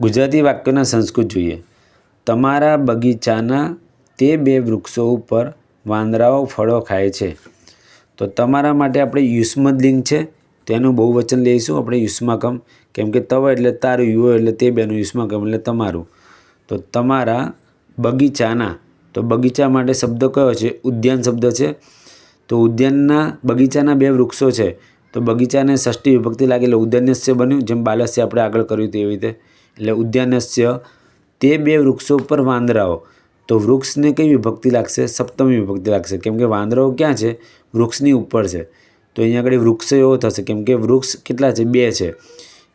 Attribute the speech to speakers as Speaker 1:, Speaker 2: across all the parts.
Speaker 1: ગુજરાતી વાક્યોના સંસ્કૃત જોઈએ. તમારા બગીચાના તે બે વૃક્ષો ઉપર વાંદરાઓ ફળો ખાય છે. તો તમારા માટે આપણે યુષ્મદ લિંગ છે. તેનું બહુવચન લઈશું. આપણે યુષ્માકમ, કેમ કે તવ એટલે તારું યુવો એટલે તે બેનું, યુષ્માકમ એટલે તમારું. તો તમારા બગીચાના, તો બગીચા માટે શબ્દ કયો છે? ઉદ્યાન શબ્દ છે. તો ઉદ્યાનના બગીચાના બે વૃક્ષો છે. તો બગીચાને ષષ્ઠી વિભક્તિ લાગેલો ઉદ્યાનસ્ય બન્યું, જેમ બાલસ્ય આપણે આગળ કર્યું તેવી રીતે. એટલે ઉદ્યાનસ્ય, તે બે વૃક્ષો પર વાંદરાઓ. તો વૃક્ષને કઈ વિભક્તિ લાગશે? સપ્તમી વિભક્તિ લાગશે. કેમ કે વાંદરાઓ ક્યાં છે? વૃક્ષની ઉપર છે. તો અહીંયા આગળ વૃક્ષ એવો થશે. કેમ કે વૃક્ષ કેટલા છે? બે છે.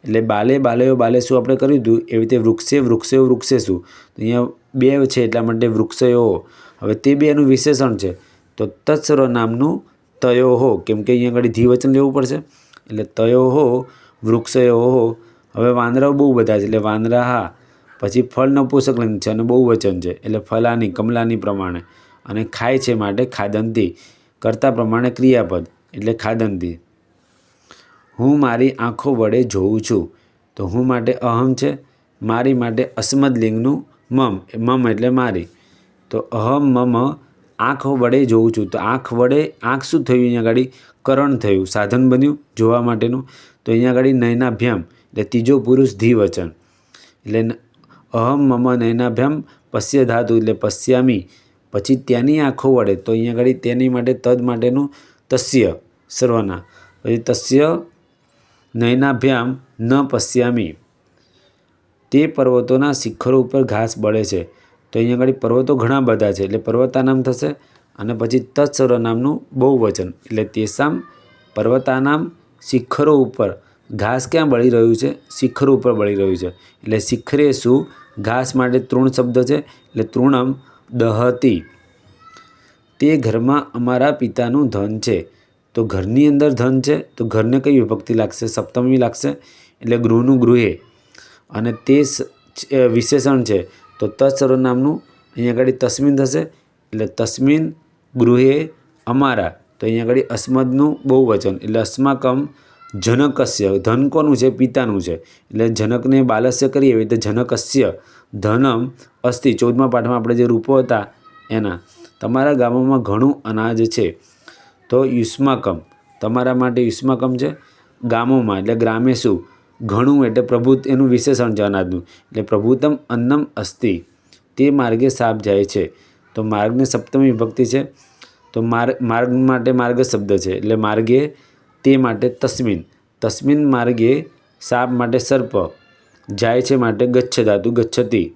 Speaker 1: એટલે બાલે બાલયો બાલે શું આપણે કર્યું હતું? એવી રીતે વૃક્ષે વૃક્ષે વૃક્ષે શું? તો અહીંયા બે છે એટલા માટે વૃક્ષયો હવે તે બેનું વિશેષણ છે. તો તત્સર્વ નામનું તયો હો. કેમ કે અહીંયા આગળ ધીવચન લેવું પડશે. એટલે તયો હો વૃક્ષયો હો હવે વાંદરાઓ બહુ બધા છે, એટલે વાંદરા હા, પછી ફળ પોષક લિંગ છે અને બહુ વચન છે, એટલે ફલાની, કમલાની પ્રમાણે અને ખાય છે માટે ખાદંતી કરતા પ્રમાણે ક્રિયાપદ, એટલે ખાદંતી હું મારી આંખો વડે જોઉં છું, તો હું માટે અહમ છે, મારી માટે અસ્મદ લિંગનું મમ મમ એટલે મારી. તો અહમ, મમ, આંખ વડે જોઉં છું, તો આંખ વડે, આંખ શું થયું અહીંયા આગળ કરણ થયું, સાધન બન્યું જોવા માટેનું. તો અહીંયા આગળ નયનાભ્યામ એટલે ત્રીજો પુરુષ ધીવચન એટલે અહમ મમ નયનાભ્યામ પશ્ય ધાતુ એટલે પશ્યામી. પછી ત્યાંની આંખો વડે તો અહીંયા આગળ તેની માટે તદ માટેનું તસ્ય સર્વના. પછી તસ્ય નયનાભ્યામ ન પશ્યામી. તે પર્વતોના શિખરો ઉપર ઘાસ બળે છે. તો અહીંયા આગળ પર્વતો ઘણા બધા છે. એટલે પર્વતાનામ થશે અને પછી તત્સર્વ નામનું બહુવચન. એટલે તેસામ પર્વતાનામ શિખરો ઉપર. ઘાસ ક્યાં બળી રહ્યું છે? શિખર ઉપર બળી રહ્યું છે. એટલે શિખરે શું? ઘાસ માટે તૃણ શબ્દ છે. એટલે તૃણમ દહતી. તે ઘરમાં અમારા પિતાનું ધન છે. તો ઘરની અંદર ધન છે? તો ઘરને કઈ વિભક્તિ લાગશે? સપ્તમી લાગશે? એટલે ગૃહનું ગૃહે. અને તે વિશેષણ છે. તો તત્સર્વ નામનું અહીંયા આગળ તસ્મિન થશે. એટલે તસ્મિન ગૃહે અમારા. તો અહીંયા આગળ અસ્મદનું બહુ વચન એટલે અસ્માકમ જનકસ્ય, ધન કોનું છે? પિતાનું છે. એટલે જનકને બાલસ્ય કરીએ એવી રીતે જનકસ્ય, ધનમ અસ્થિ ચૌદમા પાઠમાં આપણે જે રૂપો હતા એના, તમારા ગામોમાં ઘણું અનાજ છે. તો યુષ્માકમ, તમારા માટે યુષ્માકમ છે? ગામોમાં, એટલે ગ્રામે શું ઘણું એટલે પ્રભુ એનું વિશેષણ છે અનાજનું. એટલે પ્રભુતમ અન્નમ અસ્થિ તે માર્ગે સાપ જાય છે. તો માર્ગને સપ્તમી વિભક્તિ છે. તો માર્ગ માર્ગ માટે માર્ગ શબ્દ છે. એટલે માર્ગે તે માટે તસ્મિન. તસ્મિન માર્ગે સાપ માટે સર્પ. જાય છે માટે ગચ્છ ધાતુ ગચ્છતી.